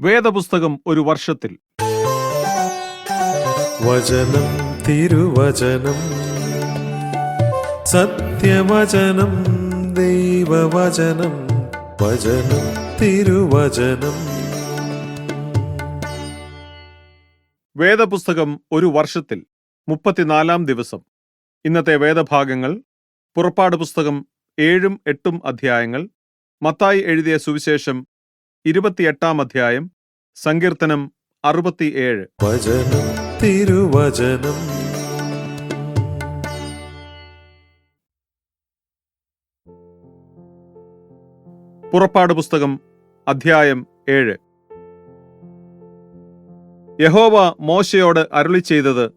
വേദപുസ്തകം ഒരു വർഷത്തിൽ. വചനം തിരുവചനം സത്യവചനം ദൈവവചനം വചനം തിരുവചനം. വേദപുസ്തകം ഒരു വർഷത്തിൽ മുപ്പത്തിനാലാം ദിവസം. ഇന്നത്തെ വേദഭാഗങ്ങൾ പുറപ്പാട് പുസ്തകം ഏഴും എട്ടും അധ്യായങ്ങൾ മത്തായി എഴുതിയ സുവിശേഷം ഇരുപത്തിയെട്ടാം അധ്യായം സങ്കീർത്തനം അറുപത്തിയേഴ്. വചനം തിരുവചനം. പുറപ്പാട് പുസ്തകം അധ്യായം ഏഴ്. യഹോവ മോശയോട് അരുളി ചെയ്തത്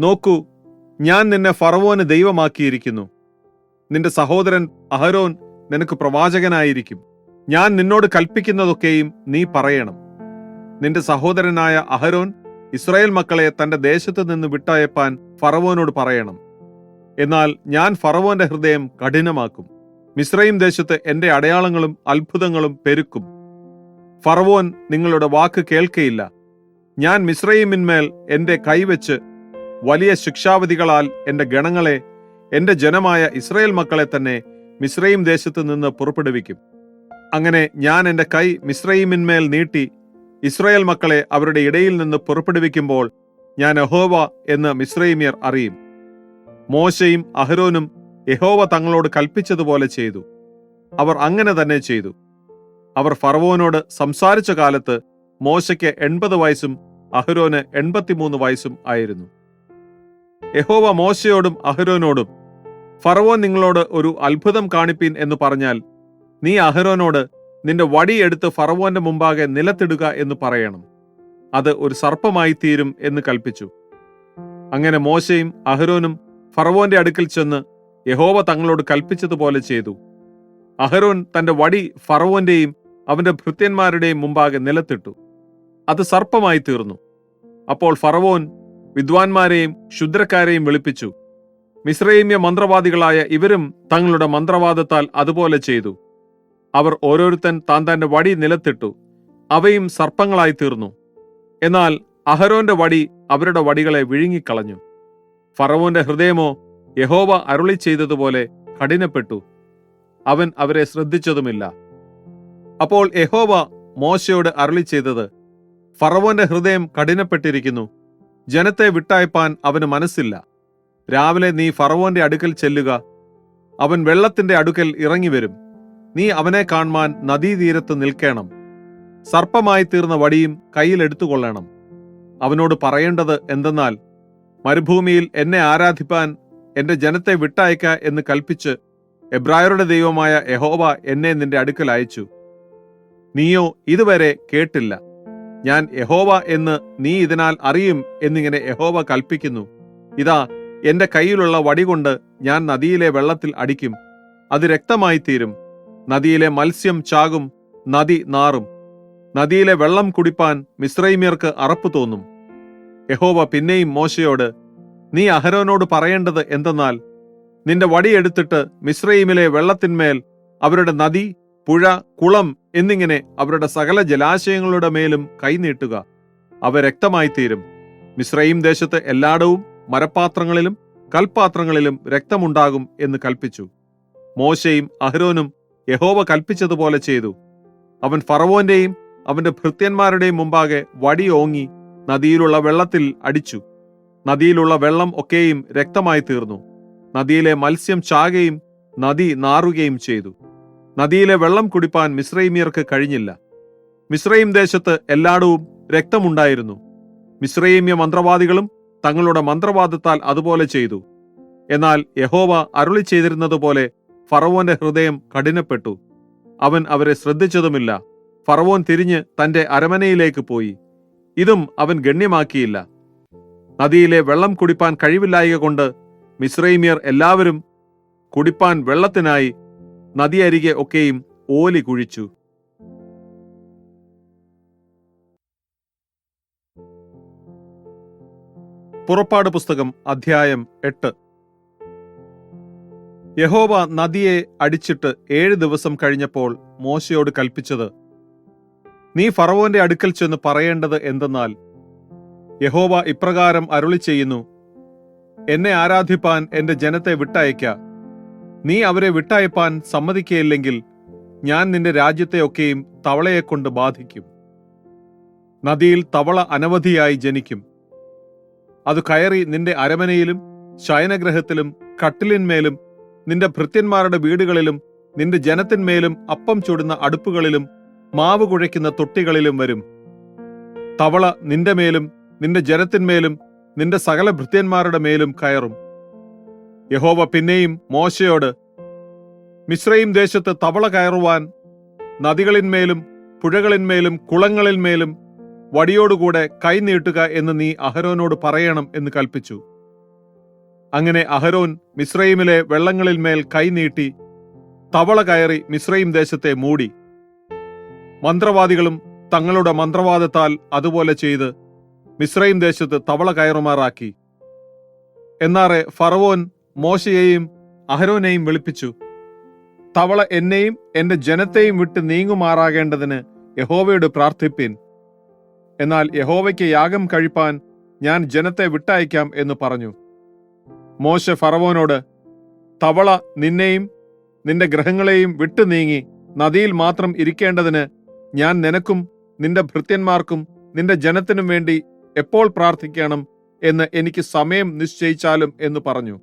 നോക്കൂ ഞാൻ നിന്നെ ഫറവോന് ദൈവമാക്കിയിരിക്കുന്നു. നിന്റെ സഹോദരൻ അഹരോൻ നിനക്ക് പ്രവാചകനായിരിക്കും. ഞാൻ നിന്നോട് കൽപ്പിക്കുന്നതൊക്കെയും നീ പറയണം. നിന്റെ സഹോദരനായ അഹരോൻ ഇസ്രായേൽ മക്കളെ തന്റെ ദേശത്ത് നിന്ന് വിട്ടയപ്പാൻ ഫറവോനോട് പറയണം. എന്നാൽ ഞാൻ ഫറവോന്റെ ഹൃദയം കഠിനമാക്കും. മിശ്രയും ദേശത്ത് എന്റെ അടയാളങ്ങളും അത്ഭുതങ്ങളും പെരുക്കും. ഫറവോൻ നിങ്ങളുടെ വാക്ക് കേൾക്കയില്ല. ഞാൻ മിശ്രയിമിന്മേൽ എന്റെ കൈവച്ച് വലിയ ശിക്ഷാവിധികളാൽ എന്റെ ഗണങ്ങളെ എന്റെ ജനമായ ഇസ്രായേൽ മക്കളെ തന്നെ മിശ്രയും ദേശത്ത് നിന്ന് പുറപ്പെടുവിക്കും. അങ്ങനെ ഞാൻ എന്റെ കൈ മിശ്രൈമിന്മേൽ നീട്ടി ഇസ്രായേൽ മക്കളെ അവരുടെ ഇടയിൽ നിന്ന് പുറപ്പെടുവിക്കുമ്പോൾ ഞാൻ യഹോവ എന്ന് മിശ്രൈമിയർ അറിയും. മോശയും അഹരോനും യഹോവ തങ്ങളോട് കൽപ്പിച്ചതുപോലെ ചെയ്തു. അവർ അങ്ങനെ തന്നെ ചെയ്തു. അവർ ഫറവോനോട് സംസാരിച്ച കാലത്ത് മോശയ്ക്ക് എൺപത് വയസ്സും അഹരോന് എൺപത്തിമൂന്ന് വയസ്സും ആയിരുന്നു. യഹോവ മോശയോടും അഹരോനോടും ഫറവോൻ നിങ്ങളോട് ഒരു അത്ഭുതം കാണിപ്പീൻ എന്ന് പറഞ്ഞാൽ നീ അഹരോനോട് നിന്റെ വടിയെടുത്ത് ഫറവോന്റെ മുമ്പാകെ നിലത്തിടുക എന്ന് പറയണം. അത് ഒരു സർപ്പമായി തീരും എന്ന് കൽപ്പിച്ചു. അങ്ങനെ മോശയും അഹരോനും ഫറവോന്റെ അടുക്കൽ ചെന്ന് യഹോവ തങ്ങളോട് കൽപ്പിച്ചതുപോലെ ചെയ്തു. അഹരോൻ തന്റെ വടി ഫറവോന്റെയും അവന്റെ ഭൃത്യന്മാരുടെയും മുമ്പാകെ നിലത്തിട്ടു. അത് സർപ്പമായി തീർന്നു. അപ്പോൾ ഫറവോൻ വിദ്വാൻമാരെയും ക്ഷുദ്രക്കാരെയും വിളിപ്പിച്ചു. മിശ്രൈമ്യ മന്ത്രവാദികളായ ഇവരും തങ്ങളുടെ മന്ത്രവാദത്താൽ അതുപോലെ ചെയ്തു. അവർ ഓരോരുത്തൻ താൻ തന്റെ വടി നിലത്തിട്ടു. അവയും സർപ്പങ്ങളായി തീർന്നു. എന്നാൽ അഹരോന്റെ വടി അവരുടെ വടികളെ വിഴുങ്ങിക്കളഞ്ഞു. ഫറവോന്റെ ഹൃദയമോ യഹോവ അരുളി ചെയ്തതുപോലെ കഠിനപ്പെട്ടു. അവൻ അവരെ ശ്രദ്ധിച്ചതുമില്ല. അപ്പോൾ യഹോവ മോശയോട് അരുളി ചെയ്തത് ഫറവോന്റെ ഹൃദയം കഠിനപ്പെട്ടിരിക്കുന്നു. ജനത്തെ വിട്ടയപ്പാൻ അവന് മനസ്സില്ല. രാവിലെ നീ ഫറവോന്റെ അടുക്കൽ ചെല്ലുക. അവൻ വെള്ളത്തിന്റെ അടുക്കൽ ഇറങ്ങി വരും നീ അവനെ കാണുവാൻ നദീതീരത്ത് നിൽക്കണം. സർപ്പമായി തീർന്ന വടിയും കയ്യിലെടുത്തുകൊള്ളണം അവനോട് പറയേണ്ടത് എന്തെന്നാൽ മരുഭൂമിയിൽ എന്നെ ആരാധിപ്പാൻ എന്റെ ജനത്തെ വിട്ടയക്ക എന്ന് കൽപ്പിച്ച് എബ്രായരുടെ ദൈവമായ യഹോവ എന്നെ നിന്റെ അടുക്കൽ അയച്ചു. നീയോ ഇതുവരെ കേട്ടില്ല. ഞാൻ യഹോവ എന്ന് നീ ഇതിനാൽ അറിയും എന്നിങ്ങനെ യഹോവ കൽപ്പിക്കുന്നു. ഇതാ എന്റെ കയ്യിലുള്ള വടി കൊണ്ട് ഞാൻ നദിയിലെ വെള്ളത്തിൽ അടിക്കും. അത് രക്തമായി തീരും. നദിയിലെ മത്സ്യം ചാകും നദി നാറും. നദിയിലെ വെള്ളം കുടിപ്പാൻ മിശ്രൈമ്യർക്ക് അറപ്പ് തോന്നും. യഹോവ പിന്നെയും മോശയോട് നീ അഹരോനോട് പറയേണ്ടത് എന്തെന്നാൽ നിന്റെ വടിയെടുത്തിട്ട് മിശ്രൈമിലെ വെള്ളത്തിന്മേൽ അവരുടെ നദി പുഴ കുളം എന്നിങ്ങനെ അവരുടെ സകല ജലാശയങ്ങളുടെ മേലും കൈനീട്ടുക അവ രക്തമായി തീരും മിശ്രൈം ദേശത്ത് എല്ലായിടവും മരപ്പാത്രങ്ങളിലും കൽപ്പാത്രങ്ങളിലും രക്തമുണ്ടാകും എന്ന് കൽപ്പിച്ചു മോശയും അഹരോനും യഹോവ കൽപ്പിച്ചതുപോലെ ചെയ്തു. അവൻ ഫറവോന്റെയും അവന്റെ ഭൃത്യന്മാരുടെയും മുമ്പാകെ വടി ഓങ്ങി നദിയിലുള്ള വെള്ളത്തിൽ അടിച്ചു. നദിയിലുള്ള വെള്ളം ഒക്കെയും രക്തമായി തീർന്നു. നദിയിലെ മത്സ്യം ചാകുകയും നദി നാറുകയും ചെയ്തു. നദിയിലെ വെള്ളം കുടിപ്പാൻ മിശ്രൈമിയർക്ക് കഴിഞ്ഞില്ല. മിശ്രൈം ദേശത്ത് എല്ലായിടവും രക്തമുണ്ടായിരുന്നു. മിശ്രൈമ്യ മന്ത്രവാദികളും തങ്ങളുടെ മന്ത്രവാദത്താൽ അതുപോലെ ചെയ്തു. എന്നാൽ യഹോവ അരുളി ചെയ്തിരുന്നതുപോലെ ഫറവോന്റെ ഹൃദയം കഠിനപ്പെട്ടു. അവൻ അവരെ ശ്രദ്ധിച്ചതുമില്ല. ഫറവോൻ തിരിഞ്ഞ് തന്റെ അരമനയിലേക്ക് പോയി. ഇതും അവൻ ഗണ്യമാക്കിയില്ല. നദിയിലെ വെള്ളം കുടിപ്പാൻ കഴിവില്ലായക കൊണ്ട് മിശ്രൈമിയർ എല്ലാവരും കുടിപ്പാൻ വെള്ളത്തിനായി നദിയരികെ ഒക്കെയും ഓലി കുഴിച്ചു. പുറപ്പാട് പുസ്തകം അധ്യായം എട്ട്. യഹോവ നദിയെ അടിച്ചിട്ട് ഏഴ് ദിവസം കഴിഞ്ഞപ്പോൾ മോശയോട് കൽപ്പിച്ചത് നീ ഫറവോന്റെ അടുക്കൽ ചെന്ന് പറയേണ്ടത് എന്തെന്നാൽ യഹോവ ഇപ്രകാരം അരുളി ചെയ്യുന്നു എന്നെ ആരാധിപ്പാൻ എന്റെ ജനത്തെ വിട്ടയക്ക നീ അവരെ വിട്ടയപ്പാൻ സമ്മതിക്കയില്ലെങ്കിൽ ഞാൻ നിന്റെ രാജ്യത്തെയൊക്കെയും തവളയെക്കൊണ്ട് ബാധിക്കും. നദിയിൽ തവള അനവധിയായി ജനിക്കും. അത് കയറി നിന്റെ അരമനയിലും ശയനഗ്രഹത്തിലും കട്ടിലിന്മേലും നിന്റെ ഭൃത്യന്മാരുടെ വീടുകളിലും നിന്റെ ജനത്തിന്മേലും അപ്പം ചുടുന്ന അടുപ്പുകളിലും മാവ് കുഴയ്ക്കുന്ന തൊട്ടികളിലും വരും. തവള നിന്റെ മേലും നിന്റെ ജനത്തിന്മേലും നിന്റെ സകല ഭൃത്യന്മാരുടെ മേലും കയറും. യഹോവ പിന്നെയും മോശയോട് മിശ്രയും ദേശത്ത് തവള കയറുവാൻ നദികളിന്മേലും പുഴകളിന്മേലും കുളങ്ങളിന്മേലും വടിയോടുകൂടെ കൈ നീട്ടുക എന്ന് നീ അഹരോനോട് പറയണം എന്ന് കൽപ്പിച്ചു അങ്ങനെ അഹരോൻ മിശ്രൈമിലെ വെള്ളങ്ങളിന്മേൽ കൈ നീട്ടി തവള കയറി മിശ്രൈം ദേശത്തെ മൂടി. മന്ത്രവാദികളും തങ്ങളുടെ മന്ത്രവാദത്താൽ അതുപോലെ ചെയ്ത് മിശ്രൈം ദേശത്ത് തവള കയറുമാറാക്കി. എന്നാറെ ഫറവോൻ മോശയെയും അഹരോനെയും വിളിപ്പിച്ചു. തവള എന്നെയും എന്റെ ജനത്തെയും വിട്ട് നീങ്ങുമാറാകേണ്ടതിന് യഹോവയോട് പ്രാർത്ഥിപ്പിൻ. എന്നാൽ യഹോവയ്ക്ക് യാഗം കഴിപ്പാൻ ഞാൻ ജനത്തെ വിട്ടയക്കാം എന്ന് പറഞ്ഞു. മോശ ഫറവോനോട് തവള നിന്നെയും നിന്റെ ഗ്രഹങ്ങളെയും വിട്ടു നീങ്ങി നദിയിൽ മാത്രം ഇരിക്കേണ്ടതിന് ഞാൻ നിനക്കും നിന്റെ ഭൃത്യന്മാർക്കും നിന്റെ ജനത്തിനും വേണ്ടി എപ്പോൾ പ്രാർത്ഥിക്കണം എന്ന് എനിക്ക് സമയം നിശ്ചയിച്ചാലും എന്ന് പറഞ്ഞു.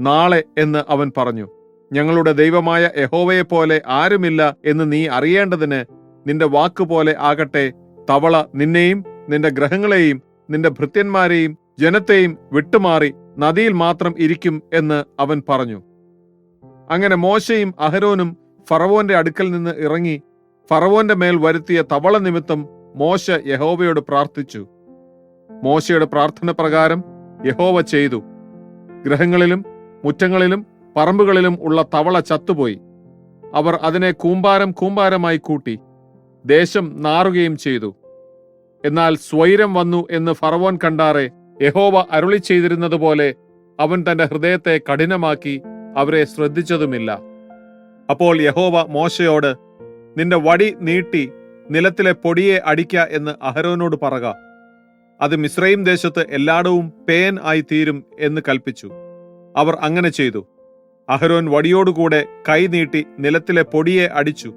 നാളെ എന്ന് അവൻ പറഞ്ഞു. ഞങ്ങളുടെ ദൈവമായ യഹോവയെ പോലെ ആരുമില്ല എന്ന് നീ അറിയേണ്ടതിന് നിന്റെ വാക്കുപോലെ ആകട്ടെ തവള നിന്നെയും നിന്റെ ഗ്രഹങ്ങളെയും നിന്റെ ഭൃത്യന്മാരെയും ജനത്തെയും വിട്ടുമാറി നദിയിൽ മാത്രം ഇരിക്കും എന്ന് അവൻ പറഞ്ഞു. അങ്ങനെ മോശയും അഹരോനും ഫറവോന്റെ അടുക്കൽ നിന്ന് ഇറങ്ങി ഫറവോന്റെ മേൽ വരുത്തിയ തവള നിമിത്തം മോശ യഹോവയോട് പ്രാർത്ഥിച്ചു. മോശയുടെ പ്രാർത്ഥന പ്രകാരം യഹോവ ചെയ്തു. ഗ്രഹങ്ങളിലും മുറ്റങ്ങളിലും പറമ്പുകളിലും ഉള്ള തവള ചത്തുപോയി. അവർ അതിനെ കൂമ്പാരം കൂമ്പാരമായി കൂട്ടി ദേശം നാറുകയും ചെയ്തു. എന്നാൽ സ്വൈരം വന്നു എന്ന് ഫറവോൻ കണ്ടാറെ യഹോവ അരുളി ചെയ്തിരുന്നതുപോലെ അവൻ തന്റെ ഹൃദയത്തെ കഠിനമാക്കി അവരെ ശ്രദ്ധിച്ചതുമില്ല. അപ്പോൾ യഹോവ മോശയോട് നിന്റെ വടി നീട്ടി നിലത്തിലെ പൊടിയെ അടിക്ക എന്ന് അഹരോനോട് പറക. അത് മിശ്രയും ദേശത്ത് എല്ലായിടവും പേൻ ആയി തീരും എന്ന് കൽപ്പിച്ചു അവർ അങ്ങനെ ചെയ്തു. അഹരോൻ വടിയോടുകൂടെ കൈ നീട്ടി നിലത്തിലെ പൊടിയെ അടിച്ചു.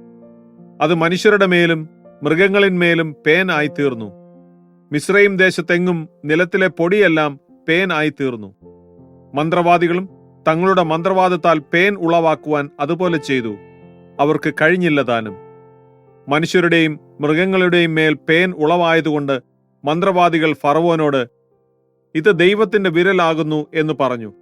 അത് മനുഷ്യരുടെ മേലും മൃഗങ്ങളിന്മേലും പേൻ ആയി തീർന്നു. മിശ്രയും ദേശത്തെങ്ങും നിലത്തിലെ പൊടിയെല്ലാം പേൻ ആയി തീർന്നു. മന്ത്രവാദികളും തങ്ങളുടെ മന്ത്രവാദത്താൽ പേൻ ഉളവാക്കുവാൻ അതുപോലെ ചെയ്തു. അവർക്ക് കഴിഞ്ഞില്ല താനും മനുഷ്യരുടെയും മൃഗങ്ങളുടെയും മേൽ പേൻ ഉളവായതുകൊണ്ട് മന്ത്രവാദികൾ ഫറവോനോട് ഇത് ദൈവത്തിന്റെ വിരലാകുന്നു എന്ന് പറഞ്ഞു.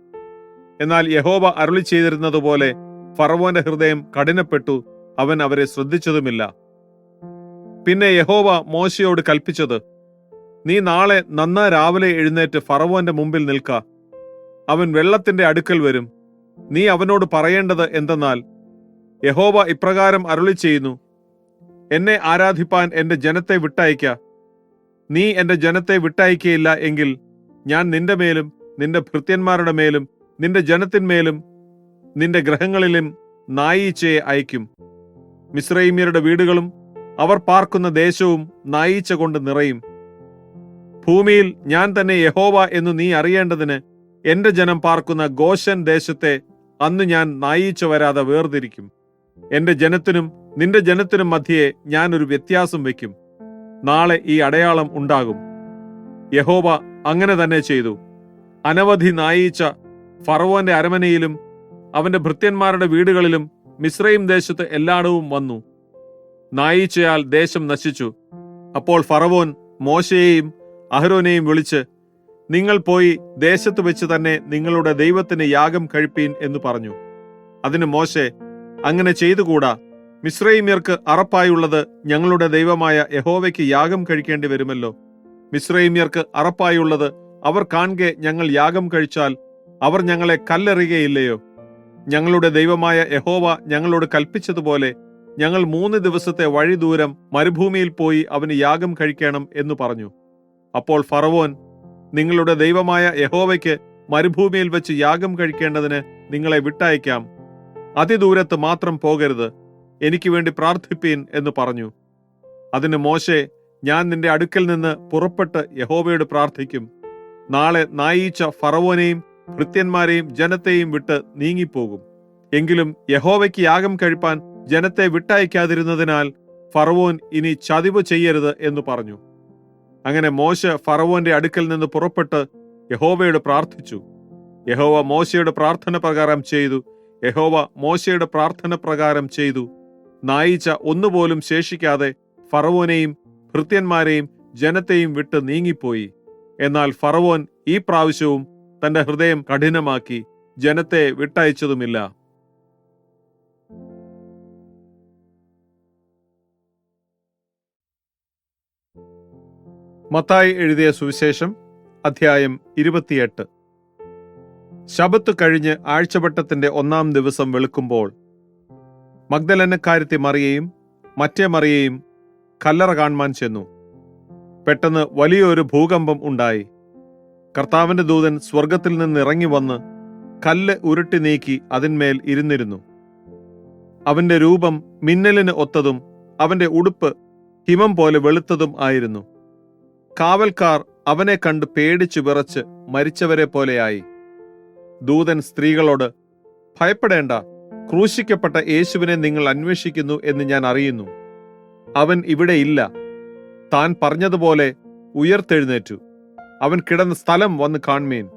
എന്നാൽ യഹോബ അരുളി ചെയ്തിരുന്നതുപോലെ ഫറവോന്റെ ഹൃദയം കഠിനപ്പെട്ടു അവൻ അവരെ ശ്രദ്ധിച്ചതുമില്ല. പിന്നെ യഹോവ മോശയോട് കൽപ്പിച്ചത് നീ നാളെ നന്നാ രാവിലെ എഴുന്നേറ്റ് ഫറവോന്റെ മുമ്പിൽ നിൽക്ക. അവൻ വെള്ളത്തിന്റെ അടുക്കൽ വരും. നീ അവനോട് പറയേണ്ടത് എന്തെന്നാൽ യഹോവ ഇപ്രകാരം അരുളി ചെയ്യുന്നു എന്നെ ആരാധിപ്പാൻ എന്റെ ജനത്തെ വിട്ടയക്ക നീ എന്റെ ജനത്തെ വിട്ടയക്കയില്ല എങ്കിൽ ഞാൻ നിന്റെ മേലും നിന്റെ ഭൃത്യന്മാരുടെ മേലും നിന്റെ ജനത്തിന്മേലും നിന്റെ ഗ്രഹങ്ങളിലും നായീച്ചയെ അയക്കും മിശ്രൈമ്യരുടെ വീടുകളും അവർ പാർക്കുന്ന ദേശവും നായീച്ച കൊണ്ട് നിറയും. ഭൂമിയിൽ ഞാൻ തന്നെ യഹോവ എന്ന് നീ അറിയേണ്ടതിന് എന്റെ ജനം പാർക്കുന്ന ഗോശൻ ദേശത്തെ അന്ന് ഞാൻ നായീച്ച വരാതെ വേർതിരിക്കും. എന്റെ ജനത്തിനും നിന്റെ ജനത്തിനും മധ്യേ ഞാൻ ഒരു വ്യത്യാസം വയ്ക്കും. നാളെ ഈ അടയാളം ഉണ്ടാകും. യഹോവ അങ്ങനെ തന്നെ ചെയ്തു. അനവധി നായീച്ച ഫറവോന്റെ അരമനയിലും അവന്റെ ഭൃത്യന്മാരുടെ വീടുകളിലും മിശ്രയും ദേശത്ത് എല്ലായിടവും വന്നു. നായീച്ചയാൽ ദേശം നശിച്ചു. അപ്പോൾ ഫറവോൻ മോശയെയും അഹരോനെയും വിളിച്ച് നിങ്ങൾ പോയി ദേശത്ത് വെച്ച് തന്നെ നിങ്ങളുടെ ദൈവത്തിന് യാഗം കഴിപ്പീൻ എന്ന് പറഞ്ഞു. അതിന് മോശെ അങ്ങനെ ചെയ്തുകൂടാ. മിശ്രൈമ്യർക്ക് അറപ്പായുള്ളത് ഞങ്ങളുടെ ദൈവമായ യഹോവയ്ക്ക് യാഗം കഴിക്കേണ്ടി വരുമല്ലോ. മിശ്രൈമ്യർക്ക് അറപ്പായുള്ളത് അവർ കാണെ ഞങ്ങൾ യാഗം കഴിച്ചാൽ അവർ ഞങ്ങളെ കല്ലെറിയുകയില്ലയോ ഞങ്ങളുടെ ദൈവമായ യഹോവ ഞങ്ങളോട് കൽപ്പിച്ചതുപോലെ ഞങ്ങൾ മൂന്ന് ദിവസത്തെ വഴി ദൂരം മരുഭൂമിയിൽ പോയി അവന് യാഗം കഴിക്കണം എന്ന് പറഞ്ഞു. അപ്പോൾ ഫറവോൻ നിങ്ങളുടെ ദൈവമായ യഹോവയ്ക്ക് മരുഭൂമിയിൽ വെച്ച് യാഗം കഴിക്കേണ്ടതിന് നിങ്ങളെ വിട്ടയക്കാം. അതിദൂരത്ത് മാത്രം പോകരുത്. എനിക്ക് വേണ്ടി പ്രാർത്ഥിപ്പീൻ എന്ന് പറഞ്ഞു. അതിന് മോശെ ഞാൻ നിന്റെ അടുക്കൽ നിന്ന് പുറപ്പെട്ട് യഹോവയോട് പ്രാർത്ഥിക്കും. നാളെ നായീച്ച ഫറവോനെയും ഭൃത്യന്മാരെയും ജനത്തെയും വിട്ട് നീങ്ങിപ്പോകും. എങ്കിലും യഹോവയ്ക്ക് യാഗം കഴിപ്പാൻ ജനത്തെ വിട്ടയക്കാതിരുന്നതിനാൽ ഫറവോൻ ഇനി ചതിവ് ചെയ്യരുത് എന്ന് പറഞ്ഞു. അങ്ങനെ മോശ ഫറവോന്റെ അടുക്കൽ നിന്ന് പുറപ്പെട്ട് യഹോവയോട് പ്രാർത്ഥിച്ചു. യഹോവ മോശയുടെ പ്രാർത്ഥന പ്രകാരം ചെയ്തു. യഹോവ മോശയുടെ പ്രാർത്ഥന പ്രകാരം ചെയ്തു. നായിച്ച ഒന്നുപോലും ശേഷിക്കാതെ ഫറവോനെയും ഭൃത്യന്മാരെയും ജനത്തെയും വിട്ട് നീങ്ങിപ്പോയി. എന്നാൽ ഫറവോൻ ഈ പ്രാവശ്യവും തന്റെ ഹൃദയം കഠിനമാക്കി ജനത്തെ വിട്ടയച്ചതുമില്ല. മത്തായി എഴുതിയ സുവിശേഷം അധ്യായം ഇരുപത്തിയെട്ട്. ശബത്ത് കഴിഞ്ഞ് ആഴ്ചവട്ടത്തിന്റെ ഒന്നാം ദിവസം വെളുക്കുമ്പോൾ മഗ്ദലനക്കാരത്തി മറിയയും മറ്റേ മറിയയും കല്ലറ കാണുവാൻ ചെന്നു. പെട്ടെന്ന് വലിയൊരു ഭൂകമ്പം ഉണ്ടായി. കർത്താവിന്റെ ദൂതൻ സ്വർഗത്തിൽ നിന്ന് ഇറങ്ങി വന്ന് കല്ല് ഉരുട്ടി നീക്കി അതിന്മേൽ ഇരുന്നിരുന്നു. അവന്റെ രൂപം മിന്നലിന് ഒത്തതും അവന്റെ ഉടുപ്പ് ഹിമം പോലെ വെളുത്തതും ആയിരുന്നു. കാവൽക്കാർ അവനെ കണ്ട് പേടിച്ചു വിറച്ച് മരിച്ചവരെ പോലെയായി. ദൂതൻ സ്ത്രീകളോട് ഭയപ്പെടേണ്ട ക്രൂശിക്കപ്പെട്ട യേശുവിനെ നിങ്ങൾ അന്വേഷിക്കുന്നു എന്ന് ഞാൻ അറിയുന്നു. അവൻ ഇവിടെ ഇല്ല. താൻ പറഞ്ഞതുപോലെ ഉയർത്തെഴുന്നേറ്റു. അവൻ കിടന്ന സ്ഥലം വന്ന് കാൺമീൻ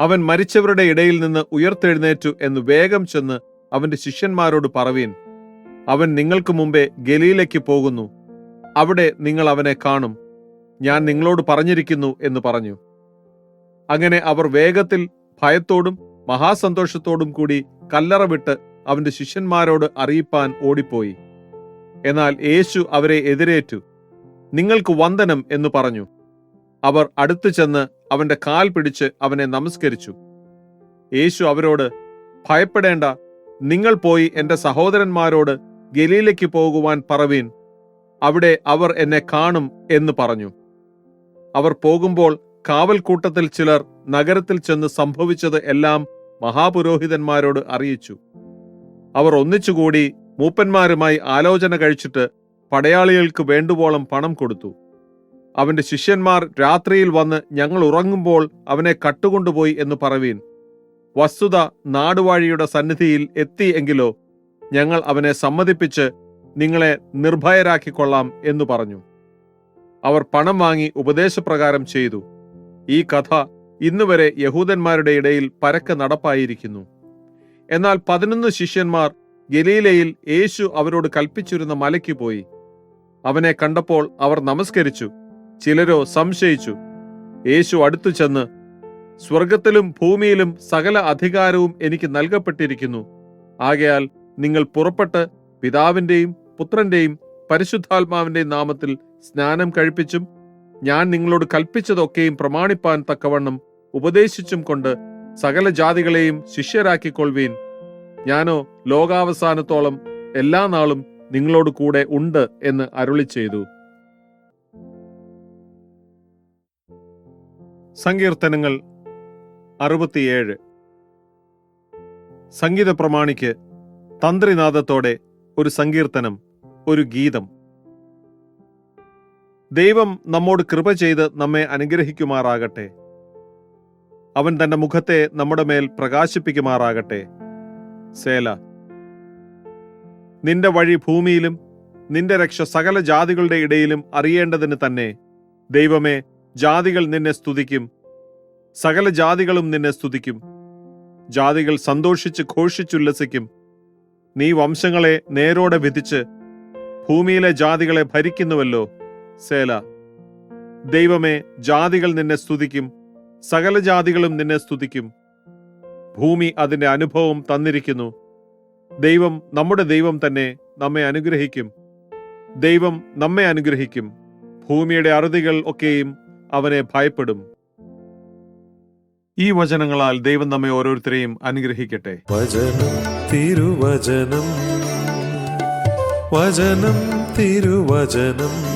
അവൻ മരിച്ചവരുടെ ഇടയിൽ നിന്ന് ഉയർത്തെഴുന്നേറ്റു എന്ന് വേഗം ചെന്ന് അവന്റെ ശിഷ്യന്മാരോട് പറവീൻ. അവൻ നിങ്ങൾക്ക് മുമ്പേ ഗലീലയ്ക്ക് പോകുന്നു. അവിടെ നിങ്ങൾ അവനെ കാണും. ഞാൻ നിങ്ങളോട് പറഞ്ഞിരിക്കുന്നു എന്ന് പറഞ്ഞു. അങ്ങനെ അവർ വേഗത്തിൽ ഭയത്തോടും മഹാസന്തോഷത്തോടും കൂടി കല്ലറ വിട്ട് അവന്റെ ശിഷ്യന്മാരോട് അറിയിപ്പാൻ ഓടിപ്പോയി. എന്നാൽ യേശു അവരെ എതിരേറ്റു. നിങ്ങൾക്ക് വന്ദനം എന്ന് പറഞ്ഞു. അവർ അടുത്തു ചെന്ന് അവന്റെ കാൽ പിടിച്ച് അവനെ നമസ്കരിച്ചു. യേശു അവരോട് ഭയപ്പെടേണ്ട നിങ്ങൾ പോയി എന്റെ സഹോദരന്മാരോട് ഗലീലയ്ക്ക് പോകുവാൻ പറവീൻ. അവിടെ അവർ എന്നെ കാണും എന്ന് പറഞ്ഞു. അവർ പോകുമ്പോൾ കാവൽക്കൂട്ടത്തിൽ ചിലർ നഗരത്തിൽ ചെന്ന് സംഭവിച്ചത് എല്ലാം മഹാപുരോഹിതന്മാരോട് അറിയിച്ചു. അവർ ഒന്നിച്ചുകൂടി മൂപ്പന്മാരുമായി ആലോചന കഴിച്ചിട്ട് പടയാളികൾക്ക് വേണ്ടുവോളം പണം കൊടുത്തു. അവന്റെ ശിഷ്യന്മാർ രാത്രിയിൽ വന്ന് ഞങ്ങൾ ഉറങ്ങുമ്പോൾ അവനെ കട്ടുകൊണ്ടുപോയി എന്ന് പറവീൻ. വസ്തുത നാടുവാഴിയുടെ സന്നിധിയിൽ എത്തി എങ്കിലോ ഞങ്ങൾ അവനെ സമ്മതിപ്പിച്ച് നിങ്ങളെ നിർഭയരാക്കിക്കൊള്ളാം എന്ന് പറഞ്ഞു. അവർ പണം വാങ്ങി ഉപദേശപ്രകാരം ചെയ്തു. ഈ കഥ ഇന്നുവരെ യഹൂദന്മാരുടെ ഇടയിൽ പരക്കെ നടപ്പായിരിക്കുന്നു. എന്നാൽ പതിനൊന്ന് ശിഷ്യന്മാർ ഗലീലയിൽ യേശു അവരോട് കൽപ്പിച്ചിരുന്ന മലയ്ക്ക് പോയി. അവനെ കണ്ടപ്പോൾ അവർ നമസ്കരിച്ചു. ചിലരോ സംശയിച്ചു. യേശു അടുത്തു ചെന്ന് സ്വർഗത്തിലും ഭൂമിയിലും സകല അധികാരവും എനിക്ക് നൽകപ്പെട്ടിരിക്കുന്നു. ആകയാൽ നിങ്ങൾ പുറപ്പെട്ട് പിതാവിന്റെയും പുത്രന്റെയും പരിശുദ്ധാത്മാവിന്റെയും നാമത്തിൽ സ്നാനം കഴിപ്പിച്ചും ഞാൻ നിങ്ങളോട് കൽപ്പിച്ചതൊക്കെയും പ്രമാണിപ്പാൻ തക്കവണ്ണം ഉപദേശിച്ചും കൊണ്ട് സകല ജാതികളെയും ശിഷ്യരാക്കിക്കൊള്ളുവീൻ ഞാനോ ലോകാവസാനത്തോളം എല്ലാ നാളും നിങ്ങളോട് കൂടെ ഉണ്ട് എന്ന് അരുളി ചെയ്തു. സങ്കീർത്തനങ്ങൾ അറുപത്തിയേഴ്. സംഗീത പ്രമാണിക്ക് തന്ത്രിനാഥത്തോടെ ഒരു സങ്കീർത്തനം. ഒരു ഗീതം. ദൈവം നമ്മോട് കൃപ ചെയ്ത് നമ്മെ അനുഗ്രഹിക്കുമാറാകട്ടെ. അവൻ തന്റെ മുഖത്തെ നമ്മുടെ മേൽ പ്രകാശിപ്പിക്കുമാറാകട്ടെ. സേല നിന്റെ വഴി ഭൂമിയിലും നിന്റെ രക്ഷ സകല ജാതികളുടെ ഇടയിലും അറിയേണ്ടതിന് തന്നെ ദൈവമേ ജാതികൾ നിന്നെ സ്തുതിക്കും സകല ജാതികളും നിന്നെ സ്തുതിക്കും. ജാതികൾ സന്തോഷിച്ച് ഘോഷിച്ചുല്ലസിക്കും. നീ വംശങ്ങളെ നേരോടെ വിധിച്ച് ഭൂമിയിലെ ജാതികളെ ഭരിക്കുന്നുവല്ലോ സേല. ദൈവമേ ജാതികൾ നിന്നെ സ്തുതിക്കും സകല ജാതികളും നിന്നെ സ്തുതിക്കും. ഭൂമി അതിന്റെ അനുഭവം തന്നിരിക്കുന്നു. ദൈവം നമ്മുടെ ദൈവം തന്നെ നമ്മെ അനുഗ്രഹിക്കും. ദൈവം നമ്മെ അനുഗ്രഹിക്കും. ഭൂമിയുടെ അറുതികൾ ഒക്കെയും അവനെ ഭയപ്പെടും. ഈ വചനങ്ങളാൽ ദൈവം നമ്മെ ഓരോരുത്തരെയും അനുഗ്രഹിക്കട്ടെ. വചനം തിരുവചനം. വചനം തിരുവചനം